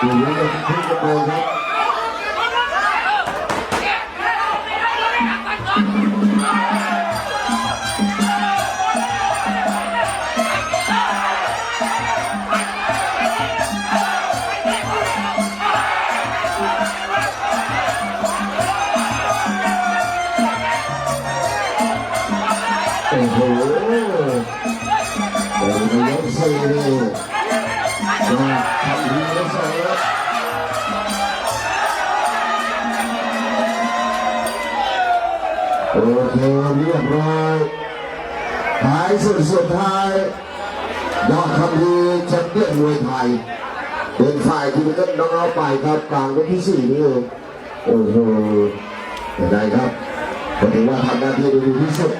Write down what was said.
อยู่ในทุกกระโปรงครับโอ้โหโอ้โหยกสี่นี่มาทำดี โอเคเรียบร้อยท้ายสุดสุดท้ายยอดคำดีแชมเปี้ยนมวยไทย เป็นฝ่ายที่เป็น้องเอาไปครับกลางวันที่สี่นี่เองโอ้โหเป็นไงครับผมถือว่าทำหน้าที่ได้ดีที่สุด